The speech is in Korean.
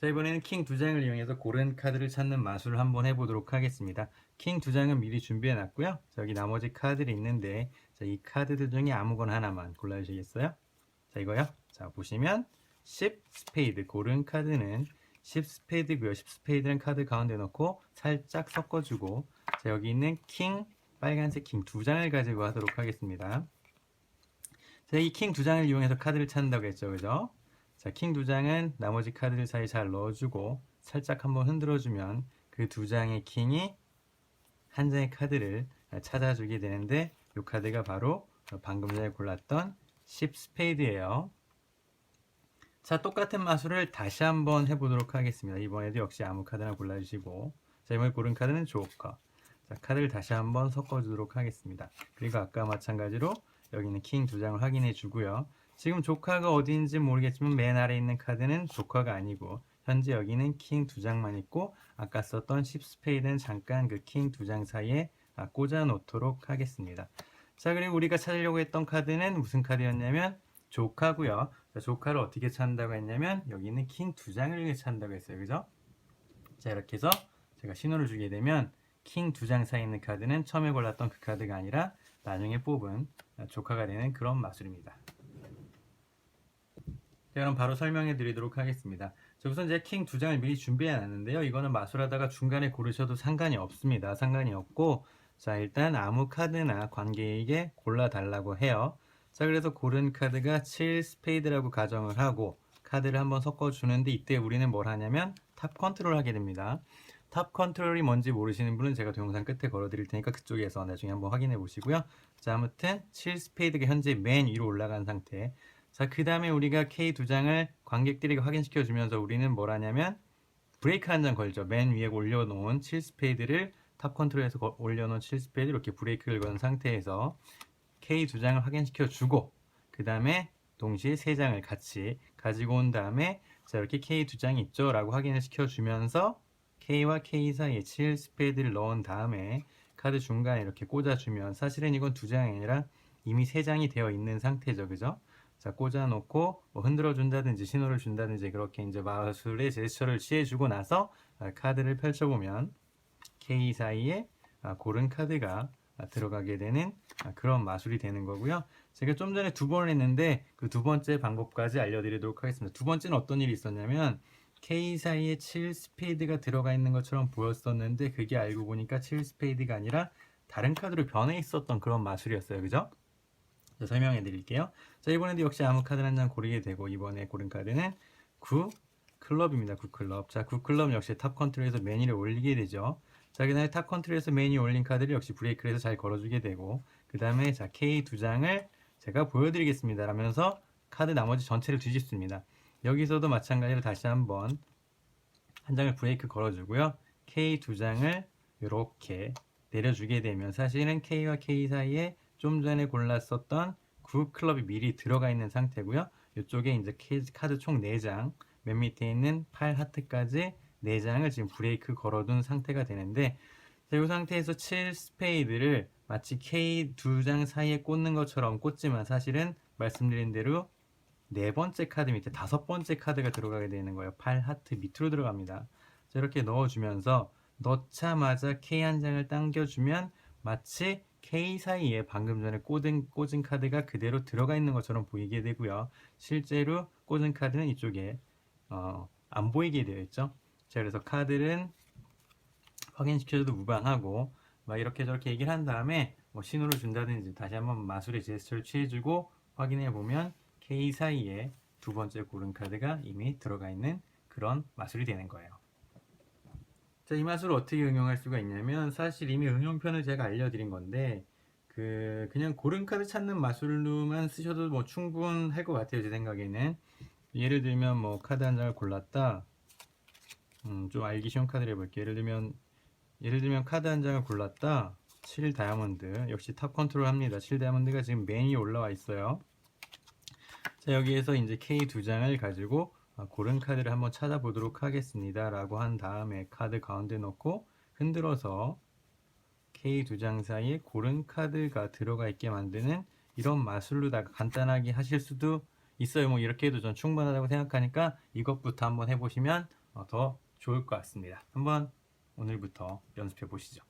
자 이번에는 킹 두 장을 이용해서 고른 카드를 찾는 마술을 한번 해보도록 하겠습니다. 킹 두 장은 미리 준비해 놨고요. 저기 나머지 카드들이 있는데 자, 이 카드들 중에 아무거나 하나만 골라주시겠어요? 자 이거요. 자 보시면 10 스페이드 고른 카드는 10 스페이드고요. 10 스페이드는 카드 가운데 넣고 살짝 섞어주고 자 여기 있는 킹 빨간색 킹 두 장을 가지고 하도록 하겠습니다. 자 이 킹 두 장을 이용해서 카드를 찾는다고 했죠, 그죠? 자, king 두 장은 나머지 카드들 사이에 잘 넣어주고 살짝 한번 흔들어주면 그 두 장의 킹이 한 장의 카드를 찾아주게 되는데 이 카드가 바로 방금 전에 골랐던 10 스페이드예요. 자, 똑같은 마술을 다시 한번 해보도록 하겠습니다. 이번에도 역시 아무 카드나 골라주시고 자, 이번에 고른 카드는 조커. 자, 카드를 다시 한번 섞어주도록 하겠습니다. 그리고 아까 마찬가지로 여기는 킹 두 장을 확인해 주고요. 지금 조카가 어디인지 모르겠지만 맨 아래 있는 카드는 조카가 아니고 현재 여기는 킹 두 장만 있고 아까 썼던 10 스페이드는 잠깐 그 킹 두 장 사이에 아, 꽂아 놓도록 하겠습니다. 자 그리고 우리가 찾으려고 했던 카드는 무슨 카드였냐면 조카고요. 자, 조카를 어떻게 찾는다고 했냐면 여기는 킹 두 장을 찾는다고 했어요. 그죠? 자 이렇게 해서 제가 신호를 주게 되면 킹 두 장 사이에 있는 카드는 처음에 골랐던 그 카드가 아니라 나중에 뽑은 조카가 되는 그런 마술입니다. 자, 그럼 바로 설명해 드리도록 하겠습니다. 자, 우선 제가 킹두 장을 미리 준비해 놨는데요. 이거는 마술하다가 중간에 고르셔도 상관이 없습니다. 상관이 없고, 자, 일단 아무 카드나 관계에게 골라달라고 해요. 자, 그래서 고른 카드가 7 스페이드라고 가정을 하고, 카드를 한번 섞어주는데, 이때 우리는 뭘 하냐면, 탑 컨트롤 하게 됩니다. 탑 컨트롤이 뭔지 모르시는 분은 제가 동영상 끝에 걸어 드릴 테니까 그쪽에서 나중에 한번 확인해 보시고요. 자, 아무튼 7 스페이드가 현재 맨 위로 올라간 상태. 자, 그 다음에 우리가 K 두 장을 관객들에게 확인시켜 주면서 우리는 뭘 하냐면 브레이크 한 장 걸죠. 맨 위에 올려놓은 7 스페이드를 탑 컨트롤에서 거- 올려놓은 7 스페이드 이렇게 브레이크를 건 상태에서 K 두 장을 확인시켜 주고 그 다음에 동시에 세 장을 같이 가지고 온 다음에 자 이렇게 K 두 장이 있죠? 라고 확인을 시켜 주면서 K와 K 사이에 7 스페이드를 넣은 다음에 카드 중간에 이렇게 꽂아주면 사실은 이건 두 장이 아니라 이미 세 장이 되어 있는 상태죠. 그죠 자 꽂아놓고 뭐 흔들어 준다든지 신호를 준다든지 그렇게 이제 마술의 제스처를 취해주고 나서 아, 카드를 펼쳐보면 K 사이에 아, 고른 카드가 아, 들어가게 되는 아, 그런 마술이 되는 거고요. 제가 좀 전에 두 번 했는데 그 두 번째 방법까지 알려드리도록 하겠습니다. 두 번째는 어떤 일이 있었냐면 K 사이에 7 스페이드가 들어가 있는 것처럼 보였었는데 그게 알고 보니까 7 스페이드가 아니라 다른 카드로 변해 있었던 그런 마술이었어요. 그죠? 자, 설명해 드릴게요. 자, 이번에도 역시 아무 카드 한 장 고르게 되고 이번에 고른 카드는 9 클럽입니다. 9 클럽. 자, 9 클럽 역시 탑 컨트롤에서 매니를 올리게 되죠. 자, 그다음에 탑 컨트롤에서 매니 올린 카드를 역시 브레이크를 해서 잘 걸어주게 되고 그 다음에 자 K 두 장을 제가 보여드리겠습니다. 라면서 카드 나머지 전체를 뒤집습니다. 여기서도 마찬가지로 다시 한번 한 장을 브레이크 걸어주고요. K 두 장을 이렇게 내려주게 되면 사실은 K와 K 사이에 좀 전에 골랐었던 9 클럽이 미리 들어가 있는 상태고요. 이쪽에 이제 K 카드 총 4장, 맨 밑에 있는 8 하트까지 4장을 지금 브레이크 걸어둔 상태가 되는데 자, 이 상태에서 7 스페이드를 마치 K 두 장 사이에 꽂는 것처럼 꽂지만 사실은 말씀드린 대로 네 번째 카드 밑에 다섯 번째 카드가 들어가게 되는 거예요. 8 하트 밑으로 들어갑니다. 자, 이렇게 넣어주면서 넣자마자 K 한 장을 당겨주면 마치 K 사이에 방금 전에 꽂은, 꽂은 카드가 그대로 들어가 있는 것처럼 보이게 되고요. 실제로 꽂은 카드는 이쪽에 어, 안 보이게 되어 있죠. 자, 그래서 카드는 확인시켜줘도 무방하고 막 이렇게 저렇게 얘기를 한 다음에 뭐 신호를 준다든지 다시 한번 마술의 제스처를 취해주고 확인해 보면 K 사이에 두 번째 고른 카드가 이미 들어가 있는 그런 마술이 되는 거예요. 자, 이 마술을 어떻게 응용할 수가 있냐면 사실 이미 응용편을 제가 알려드린 건데 그 그냥 고른 카드 찾는 마술로만 쓰셔도 뭐 충분할 것 같아요 제 생각에는. 예를 들면 뭐 카드 한 장을 골랐다. 음, 좀 알기 쉬운 카드를 해볼게요. 예를 들면 예를 들면 카드 한 장을 골랐다. 7 다이아몬드. 역시 탑 컨트롤 합니다. 7 다이아몬드가 지금 맨 위에 올라와 있어요. 자 여기에서 이제 K 두 장을 가지고 아, 고른 카드를 한번 찾아보도록 하겠습니다 라고 한 다음에 카드 가운데 넣고 흔들어서 K 두 장 사이에 고른 카드가 들어가 있게 만드는 이런 마술로다가 간단하게 하실 수도 있어요 뭐 이렇게 해도 전 충분하다고 생각하니까 이것부터 한번 해보시면 어, 더 좋을 것 같습니다. 한번 오늘부터 연습해 보시죠.